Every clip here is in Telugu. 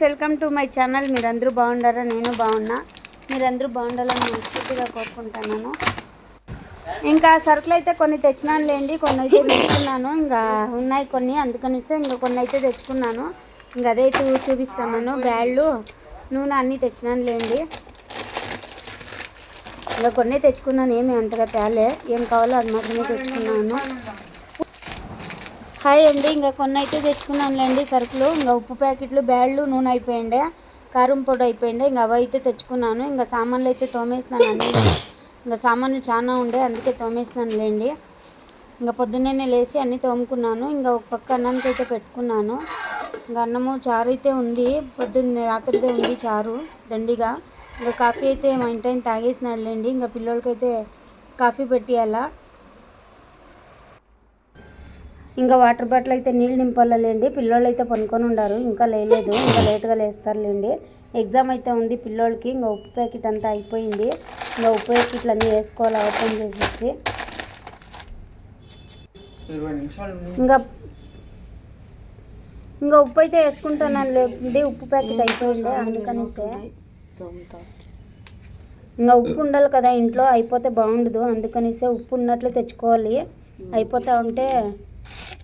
Friends welcome to my channel. మీరందరూ బాగుండారా? నేను బాగున్నా. మీరందరూ బాగుండాలని మనస్ఫూర్తిగా కోరుకుంటున్నాను. ఇంకా సరుకులు అయితే కొన్ని తెచ్చినాను లేండి కొన్ని అయితే తెచ్చుకున్నాను. ఇంకా ఉన్నాయి కొన్ని అందుకనిస్తే ఇంకా కొన్ని అయితే తెచ్చుకున్నాను. ఇంకా అదైతే చూపిస్తాను బ్యాళ్ళు నూనె అన్నీ తెచ్చినాను లేండి. ఇంకా కొన్ని తెచ్చుకున్నాను ఏమి అంతగా తేలే. ఏం కావాలో అది మాత్రమే తెచ్చుకున్నాను. హాయ్ అండి. ఇంకా కొన్ని అయితే తెచ్చుకున్నానులేండి సరుకులు. ఇంకా ఉప్పు ప్యాకెట్లు బ్యాళ్ళు నూనె అయిపోయిండే. కారం పొడి అయిపోయిండే. ఇంకా అవి అయితే తెచ్చుకున్నాను. ఇంకా సామాన్లు అయితే తోమేస్తున్నాను అండి ఇంకా సామాన్లు చాలా ఉండే అందుకే తోమేస్తున్నాను లేండి ఇంకా పొద్దున్నే లేచి అన్నీ తోముకున్నాను. ఇంకా ఒక పక్క అన్నానికి అయితే పెట్టుకున్నాను. ఇంకా అన్నము చారు అయితే ఉంది. పొద్దున్న రాత్రిదే ఉంది చారు దండిగా. ఇంకా కాఫీ అయితే మా ఇంటి ఆయన ఇంకా పిల్లలకైతే కాఫీ పెట్టియాలా. ఇంకా వాటర్ బాటిల్ అయితే నీళ్ళు నింపాలండి పిల్లోళ్ళు అయితే పనుకొని ఉండారు. ఇంకా లేలేదు. ఇంకా లేట్గా లేస్తారులేండి. ఎగ్జామ్ అయితే ఉంది పిల్లోళ్ళకి. ఇంకా ఉప్పు ప్యాకెట్ అంతా అయిపోయింది. ఇంకా ఉప్పు ప్యాకెట్లు అన్నీ వేసుకోవాలి. ఓపెన్ చేసేసి. ఇంకా ఇంకా ఉప్పు అయితే వేసుకుంటాను లేదండి ఉప్పు ప్యాకెట్ అయిపోయింది. అందుకనేసే. ఇంకా ఉప్పు ఉండాలి కదా. ఇంట్లో అయిపోతే బాగుండదు. అందుకనేసే ఉప్పు ఉన్నట్లు తెచ్చుకోవాలి. అయిపోతా ఉంటే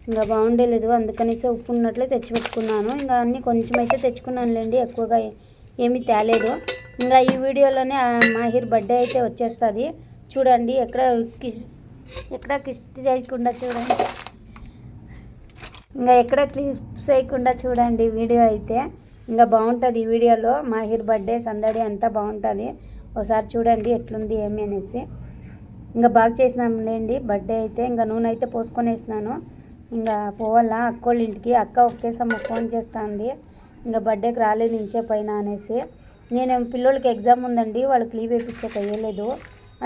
ఇంకా బాగుండేలేదు. అందుకనేసే ఉప్పు ఉన్నట్లే తెచ్చిపెట్టుకున్నాను. ఇంకా అన్నీ కొంచెం అయితే తెచ్చుకున్నానులేండి ఎక్కువగా ఏమీ తేలేదు. ఇంకా ఈ వీడియోలోనే మాహిర్ బర్త్డే అయితే వచ్చేస్తుంది. చూడండి ఎక్కడ ఎక్కడ కిస్ట్ చేయకుండా చూడండి. ఇంకా ఎక్కడ క్లిప్స్ చేయకుండా చూడండి వీడియో అయితే. ఇంకా బాగుంటుంది ఈ వీడియోలో. మాహిర్ బర్త్డే సందడి అంతా బాగుంటుంది. ఒకసారి చూడండి ఎట్లుంది ఏమి అనేసి. ఇంకా బాగా చేసినాంలేండి బర్త్డే అయితే. ఇంకా నూనె అయితే పోసుకొని వేసినాను ఇంకా పోవాలా? అక్కోళ్ళ ఇంటికి అక్క ఒకేసారి ఫోన్ చేస్తుంది. ఇంకా బర్త్డేకి రాలేదు ఇంచే పైన అనేసి. నేను పిల్లోళ్ళకి ఎగ్జామ్ ఉందండి వాళ్ళకి లీవ్ వేయించక వేయలేదు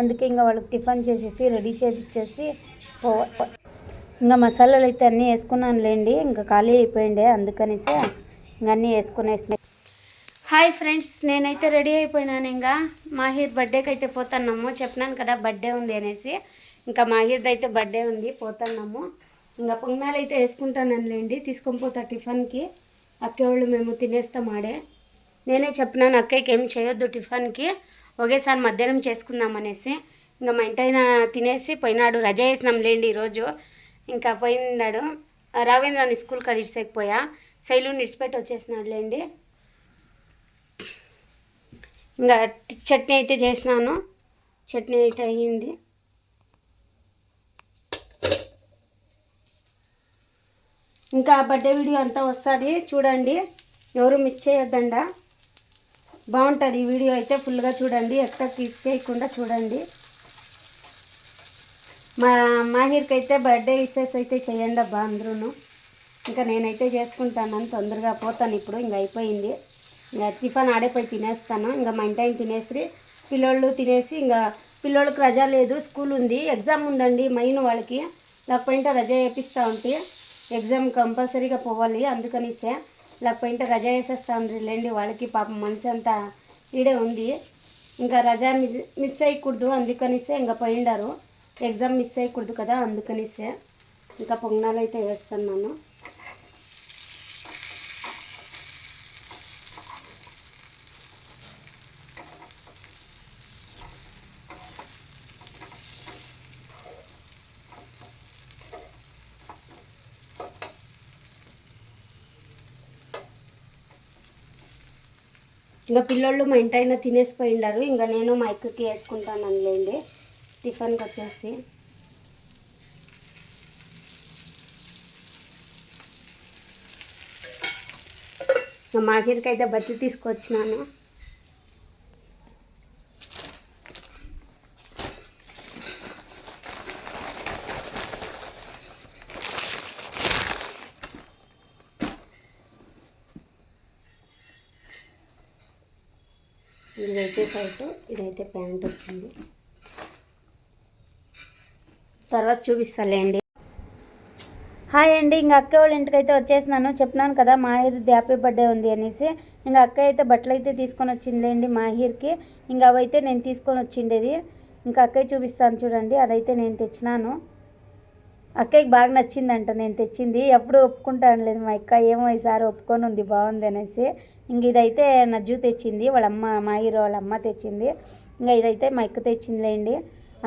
అందుకే ఇంకా వాళ్ళకి టిఫిన్ చేసేసి రెడీ చేపించేసి పో ఇంకా మసాలాలు అయితే అన్నీ వేసుకున్నానులేండి. ఇంకా ఖాళీ అయిపోయిండే అందుకనేసి ఇంకా అన్నీ వేసుకునేసి హాయ్ ఫ్రెండ్స్ నేనైతే రెడీ అయిపోయినాను. ఇంకా మాహిర్ బర్త్డేకి అయితే పోతున్నాము. చెప్పినాను కదా బర్త్డే ఉంది అనేసి. ఇంకా మాహిర్ది అయితే బర్త్డే ఉంది పోతున్నాము. ఇంకా పొంగనాలు అయితే వేసుకుంటానులేండి తీసుకొని పోతా టిఫిన్కి. అక్కేవాళ్ళు మేము తినేస్తాం ఆడే. నేనే చెప్పినాను అక్కయ్యకి ఏం చేయొద్దు టిఫిన్కి. ఒకేసారి మధ్యాహ్నం చేసుకుందాం అనేసి. ఇంకా మా ఇంటి తినేసి పోయినాడు రజా వేసినాం లేండి ఈరోజు. ఇంకా పోయినాడు రాఘవేంద్రాన్ని స్కూల్ కాడ ఇడిసేకపోయా శైలు నిడిచిపెట్టి వచ్చేసినాడు లేండి ఇంకా చట్నీ అయితే చేసినాను. చట్నీ అయితే అయ్యింది. ఇంకా బర్త్డే వీడియో అంతా వస్తుంది. చూడండి. ఎవరు మిస్ చేయొద్దండ బాగుంటుంది ఈ వీడియో అయితే ఫుల్గా చూడండి. ఎక్కడ క్లిక్ చేయకుండా చూడండి. మా మాహిర్కి అయితే బర్త్డే విషెస్ అయితే చేయండి అబ్బా అందరూ ఇంకా నేనైతే చేసుకుంటాను. తొందరగా పోతాను ఇప్పుడు. ఇంకా అయిపోయింది. ఇంకా టిఫిన్ ఆడేపోయి తినేస్తాను. ఇంకా మా ఇంటి ఆయన తినేసి పిల్లోళ్ళు తినేసి ఇంకా పిల్లోళ్ళకి రజా లేదు. స్కూల్ ఉంది. ఎగ్జామ్ ఉందండి. మెయిన్ వాళ్ళకి. లేకపోయింటే రజా వేపిస్తూ ఉంటే. ఎగ్జామ్ కంపల్సరీగా పోవాలి. అందుకనిసే లేకపోయింటే రజా వేసేస్తాను లేండి వాళ్ళకి పాపం మనసు అంతా ఈడే ఉంది. ఇంకా రజా మిస్ మిస్ అయ్యకూడదు అందుకనిసే ఇంకా పోయిండారు. ఎగ్జామ్ మిస్ అయ్యకూడదు కదా అందుకనిసే ఇంకా పొంగనాలు అయితే వేస్తున్నాను. ఇంకా పిల్లోళ్ళు మా ఇంటి అయినా తినేసిపోయిండారు. ఇంకా నేను మా ఎక్కకి వేసుకుంటాను అనులేండి టిఫిన్కి వచ్చేసి. మా మాకిరికి అయితే బట్టి తీసుకొచ్చినాను. ఇదైతే షర్టు ఇదైతే ప్యాంట్ వచ్చింది. తర్వాత చూపిస్తాలేండి హాయ్ అండి ఇంకా అక్క వాళ్ళ ఇంటికి అయితే వచ్చేసినాను. చెప్పినాను కదా మాహిర్ది హ్యాపీ బర్త్డే ఉంది అనేసి. ఇంకా అక్క అయితే బట్టలు అయితే తీసుకొని వచ్చిందిలేండి మాహిర్కి ఇంకా అవైతే నేను తీసుకొని వచ్చిండేది. ఇంకా అక్కయ్య చూపిస్తాను చూడండి అదైతే నేను తెచ్చినాను. అక్కకి బాగా నచ్చిందంట నేను తెచ్చింది. ఎప్పుడు ఒప్పుకుంటాను లేదు మా అక్క ఏమో ఈసారి ఒప్పుకొని ఉంది బాగుంది అనేసి. ఇంక ఇదైతే నజ్జు తెచ్చింది వాళ్ళ అమ్మ మా హీరో వాళ్ళ అమ్మ తెచ్చింది. ఇంకా ఇదైతే మా అక్క తెచ్చిందిలేండి.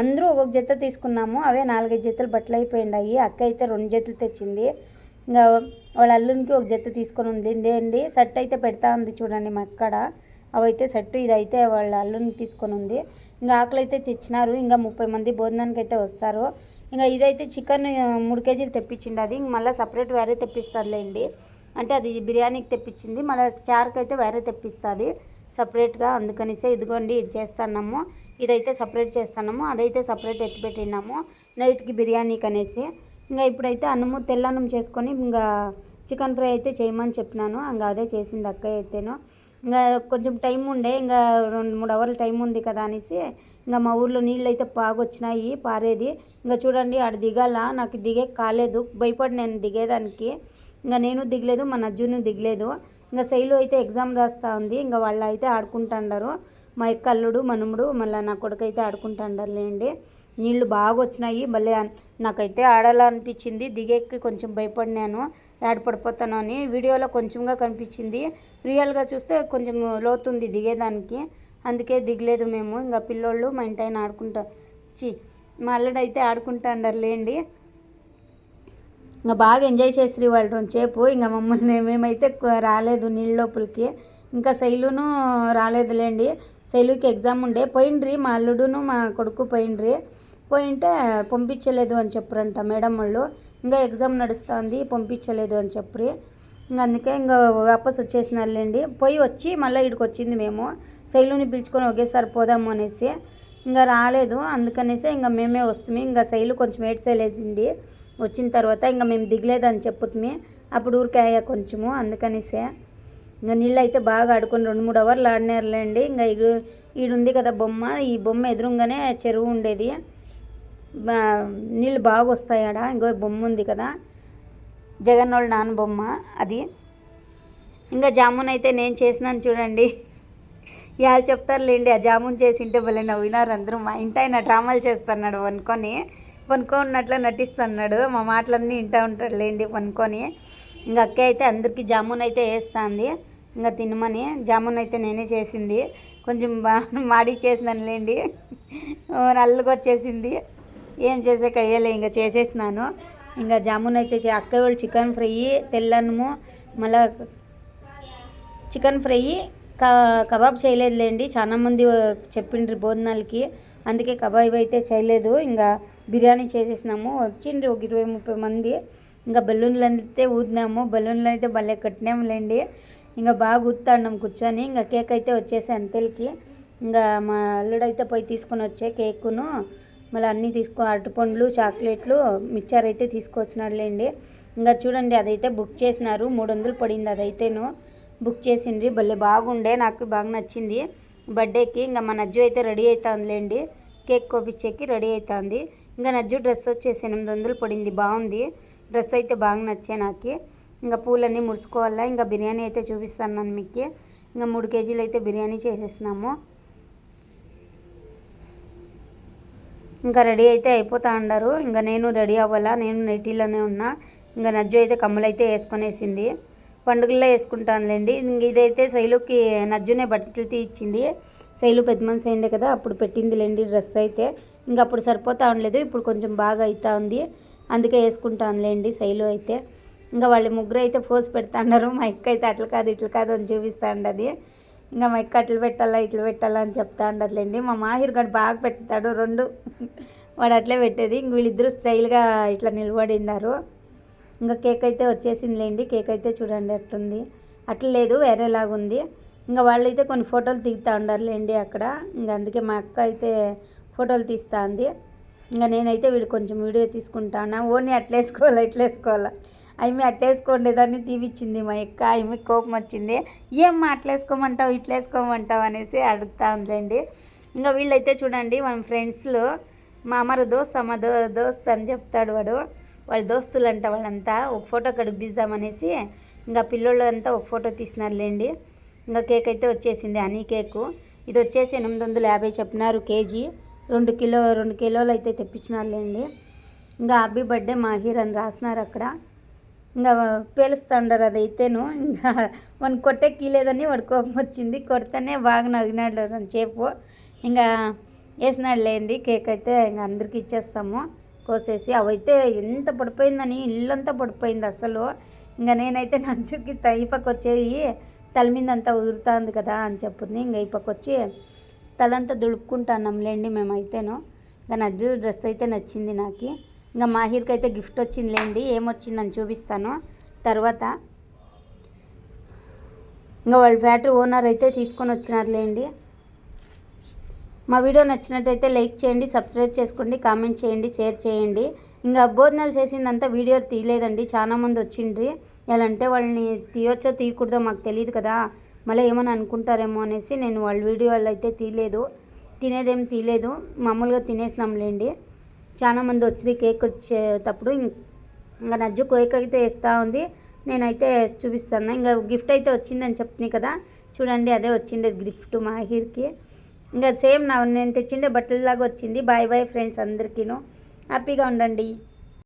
అందరూ ఒక్కొక్క జత తీసుకున్నాము అవే నాలుగైదు జతలు బట్టలు అయిపోయినాయి అక్క అయితే రెండు జతలు తెచ్చింది. ఇంకా వాళ్ళ అల్లునికి ఒక జత తీసుకొని ఉంది. అండి సెట్ అయితే పెడతా ఉంది చూడండి మా అక్కడ. అవైతే సెట్ ఇదైతే వాళ్ళ అల్లునికి తీసుకొని ఉంది. ఇంకా ఆకలి అయితే తెచ్చినారు. ఇంకా ముప్పై మంది భోజనానికి అయితే వస్తారు. ఇంకా ఇదైతే చికెన్ మూడు కేజీలు తెప్పించింది అది. మళ్ళీ సపరేట్ వేరే తెప్పిస్తారులేండి. అంటే అది బిర్యానీకి తెప్పించింది. మళ్ళీ చారుకి అయితే వేరే తెప్పిస్తుంది సపరేట్గా. అందుకనిసే ఇదిగోండి ఇది చేస్తున్నాము. ఇదైతే సపరేట్ చేస్తున్నాము. అదైతే సపరేట్ ఎత్తిపెట్టినాము నైట్కి బిర్యానీకి అనేసి ఇంకా ఇప్పుడైతే అన్నము తెల్లన్నం చేసుకొని ఇంకా చికెన్ ఫ్రై అయితే చేయమని చెప్పినాను. ఇంకా అదే చేసింది అక్క అయితేను. ఇంకా కొంచెం టైం ఉండే ఇంకా రెండు మూడు అవర్లు టైం ఉంది కదా అనేసి ఇంకా మా ఊర్లో నీళ్ళు అయితే బాగా వచ్చినాయి పారేది. ఇంకా చూడండి ఆడ దిగాల నాకు దిగే కాలేదు భయపడి నేను దిగేదానికి. ఇంకా నేను దిగలేదు మా నజ్జును దిగలేదు. ఇంకా శైలు అయితే ఎగ్జామ్ రాస్తూ ఉంది ఇంకా వాళ్ళు అయితే ఆడుకుంటాండారు. మా యొక్క అల్లుడు మనుముడు మళ్ళీ నా కొడుకు అయితే ఆడుకుంటాండారులేండి. నీళ్ళు బాగా వచ్చినాయి భలే నాకైతే ఆడాలనిపించింది దిగేకి కొంచెం భయపడినాను. యాడ పడిపోతాను అని వీడియోలో కొంచెంగా కనిపించింది. రియల్గా చూస్తే కొంచెం లోతుంది దిగేదానికి. అందుకే దిగలేదు మేము. ఇంకా పిల్లోళ్ళు మా ఇంటి ఆయన ఆడుకుంటా చి మా అల్లుడు అయితే ఆడుకుంటాండారు లేండి ఇంకా బాగా ఎంజాయ్ చేసిరి వాళ్ళు రెండుసేపు ఇంకా మమ్మల్ని మేమైతే రాలేదు నీళ్ళ లోపలికి. ఇంకా శైలును రాలేదులేండి. శైలుకి ఎగ్జామ్ ఉండే. పోయిండ్రి మా అల్లుడును మా కొడుకు పోయిండ్రి. పోయింటే పంపించలేదు అని చెప్పరంట మేడం వాళ్ళు. ఇంకా ఎగ్జామ్ నడుస్తుంది పంపించలేదు అని చెప్పి ఇంకా అందుకే ఇంకా వాపస్ వచ్చేసినారులేండి. పోయి వచ్చి మళ్ళీ ఇక్కడికి వచ్చింది మేము. శైలుని పిలుచుకొని ఒకేసారి పోదాము అనేసి ఇంకా రాలేదు. అందుకనేసి ఇంకా మేమే వస్తుంది ఇంకా శైలు కొంచెం ఏడ్చలేసింది వచ్చిన తర్వాత ఇంకా మేము దిగలేదని చెప్పుతుంది అప్పుడు ఊరికాయ కొంచెము అందుకనేసే ఇంకా నీళ్ళు అయితే బాగా ఆడుకొని రెండు మూడు అవర్లు ఆడినారులేండి. ఇంకా ఈడు ఈడుంది కదా బొమ్మ. ఈ బొమ్మ ఎదురుగానే చెరువు ఉండేది. నీళ్ళు బాగా వస్తాయి ఆడ ఇంకో బొమ్మ ఉంది కదా. జగన్ వాళ్ళ నాన్న బొమ్మ అది. ఇంకా జామున్ అయితే నేను చేసినాను చూడండి. ఇవాళ చెప్తారులేండి ఆ జామున్ చేసింటే భలే నవ్వినారు అందరూ. మా ఇంట ఆయన డ్రామాలు చేస్తున్నాడు వనుకొని. పనుకోన్నట్లు నటిస్తున్నాడు. మా మాటలన్నీ వింటూ ఉంటాడు లేండి పనుకొని ఇంకా అక్క అయితే అందరికీ జామున్ అయితే వేస్తుంది. ఇంకా తినమని. జామున్ అయితే నేనే చేసింది. కొంచెం బాగా మాడి చేసినాను లేండి నల్లుగా వచ్చేసింది ఏం చేసాక అయ్యలే ఇంకా చేసేసినాను. ఇంకా జామున్ అయితే చే- అక్క వాళ్ళు చికెన్ ఫ్రై తెల్లన్నము మళ్ళా చికెన్ ఫ్రై కబాబ్ చేయలేదులేండి. చాలా మంది చెప్పిండ్రు భోజనాలకి. అందుకే కబాబ్ అయితే చేయలేదు. ఇంకా బిర్యానీ చేసేసినాము. వచ్చిండ్రు ఒక ఇరవై ముప్పై మంది. ఇంకా బెలూన్లు అయితే ఊదినాము. బెలూన్లు అయితే భలే కట్టినాములేండి. ఇంకా బాగా ఊదుతాన్నాం కూర్చొని. ఇంకా కేక్ అయితే వచ్చేసి అంతేలకి. ఇంకా మా అల్లుడైతే పోయి తీసుకొని వచ్చే కేకును. మళ్ళీ అన్నీ తీసుకో అరటిపండ్లు చాక్లెట్లు మిక్చర్ అయితే తీసుకొచ్చినాడులేండి. ఇంకా చూడండి అదైతే బుక్ చేసినారు. మూడు వందలు పడింది అదైతేను. బుక్ చేసిండ్రి. భలే బాగుండే. నాకు బాగా నచ్చింది. బర్త్డేకి ఇంకా మా నజ్జు అయితే రెడీ అవుతుందిలేండి కేక్ కోపించేకి రెడీ అవుతుంది ఇంకా నజ్జు డ్రెస్ వచ్చేసి ఎనిమిది వందలు పడింది. బాగుంది. డ్రెస్ అయితే బాగా నచ్చే నాకు. ఇంకా పూలన్నీ ముడుచుకోవాలా? ఇంకా బిర్యానీ అయితే చూపిస్తాను నన్ను మీకు. ఇంకా మూడు కేజీలు అయితే బిర్యానీ చేసేసినాము. ఇంకా రెడీ అయితే అయిపోతా ఉండారు ఇంకా నేను రెడీ అవ్వాలా? నేను నెటీలోనే ఉన్నా. ఇంకా నజ్జు అయితే కమ్మలు అయితే వేసుకొనేసింది. పండుగల్లో వేసుకుంటానులేండి. ఇంక ఇదైతే శైలుకి నజ్జునే బట్టలు తీయించింది. శైలు పెద్ద మనిషి అయిండే కదా అప్పుడు పెట్టిందిలేండి డ్రెస్ అయితే. ఇంకా అప్పుడు సరిపోతా ఉండలేదు ఇప్పుడు కొంచెం బాగా అవుతా ఉంది. అందుకే వేసుకుంటానులేండి శైలు అయితే. ఇంకా వాళ్ళ ముగ్గురు అయితే ఫోర్స్ పెడతా ఉన్నారు మా ఎక్క అయితే అట్లా కాదు ఇట్లా కాదు అని చూపిస్తా ఉండదు ఇంకా మా ఎక్క అట్లు పెట్టాలా ఇట్లు పెట్టాలా అని చెప్తా ఉండట్లేండి. మా మాహిర్ గడు బాగా పెడతాడు రెండు. వాడు అట్లే పెట్టేది. ఇంక వీళ్ళిద్దరూ స్టైల్గా ఇట్లా నిలబడి ఉన్నారు ఇంకా కేక్ అయితే వచ్చేసిందిలేండి. కేక్ అయితే చూడండి అట్టుంది అట్లా లేదు వేరేలాగుంది ఇంకా వాళ్ళైతే కొన్ని ఫోటోలు దిగుతూ ఉండాలండి అక్కడ. ఇంకా అందుకే మా అక్క అయితే ఫోటోలు తీస్తా ఉంది. ఇంకా నేనైతే వీడు కొంచెం వీడియో తీసుకుంటాను? ఓన్లీ అట్లేసుకోవాలా ఇట్లేసుకోవాలా అవి మీ అవి దాన్ని వేసుకోండేదాన్ని తీపిచ్చింది మా అక్క. ఆమె కోపం వచ్చింది. ఏం అట్లేసుకోమంటావు వేసుకోమంటావు అనేసి అడుగుతా ఉందండి. ఇంకా వీళ్ళైతే చూడండి మన ఫ్రెండ్స్లో మా అమరు దోస్త్ అమ్మ దో దోస్త్ అని చెప్తాడు వాడు. వాళ్ళ దోస్తులు అంట వాళ్ళంతా ఒక ఫోటో కడిగిద్దామనేసి ఇంకా పిల్లోళ్ళు అంతా ఒక ఫోటో తీసినారులేండి. ఇంకా కేక్ అయితే వచ్చేసింది హనీ కేకు. ఇది వచ్చేసి ఎనిమిది వందల యాభై చెప్పినారు కేజీ. రెండు కిలో రెండు కిలోలు అయితే తెప్పించినారులేండి. ఇంకా హ్యాపీ బర్త్డే మాహీర్ అని రాసినారు అక్కడ. ఇంకా పేలుస్తాండారు అదైతేను. ఇంకా వాడిని కొట్టే కీలేదని వాడు కోపం వచ్చింది. కొడితేనే బాగా నవ్వినాడు అని చెప్పు. ఇంకా వేసినాడు లేండి కేక్ అయితే ఇంకా అందరికి ఇచ్చేస్తాము. కోసేసి అవైతే ఎంత పడిపోయిందని ఇల్లంతా పడిపోయింది అసలు. ఇంకా నేనైతే నంచుకి ఈ పక్క వచ్చేది తల మీద అంతా ఉదురుతుంది కదా అని చెప్పింది. ఇంకా ఈ పక్క వచ్చి తలంతా దుడుపుకుంటున్నాం లేండి మేమైతేను. ఇంకా నజ్జు డ్రెస్ అయితే నచ్చింది నాకు. ఇంకా మాహిర్కి అయితే గిఫ్ట్ వచ్చిందిలేండి ఏమొచ్చిందని చూపిస్తాను. తర్వాత ఇంకా వాళ్ళ ఫ్యాక్టరీ ఓనర్ అయితే తీసుకొని వచ్చినారు లేండి. మా వీడియో నచ్చినట్టయితే లైక్ చేయండి సబ్స్క్రైబ్ చేసుకోండి కామెంట్ చేయండి షేర్ చేయండి. ఇంకా అబ్బోధనలు చేసిందంతా వీడియో తీయలేదండి చాలా మంది వచ్చిండ్రి. ఎలా అంటే వాళ్ళని తీయొచ్చో తీయకూడదో మాకు తెలియదు కదా. మళ్ళీ ఏమైనా అనుకుంటారేమో అనేసి నేను వాళ్ళ వీడియోలు అయితే తీయలేదు. తినేదేం తీయలేదు. మామూలుగా తినేసినాంలేండి. చాలామంది వచ్చి కేక్ వచ్చేటప్పుడు ఇంకా నజ్జు కేక్ అయితే వేస్తూ ఉంది. నేనైతే చూపిస్తాను. ఇంకా గిఫ్ట్ అయితే వచ్చిందని చెప్తుంది కదా. చూడండి అదే వచ్చిండేది గిఫ్ట్ మాహిర్కి. ఇంకా సేమ్ నా నేను తెచ్చిండే బట్టలలాగా వచ్చింది. బాయ్ బాయ్ ఫ్రెండ్స్ అందరికీను. హ్యాపీగా ఉండండి.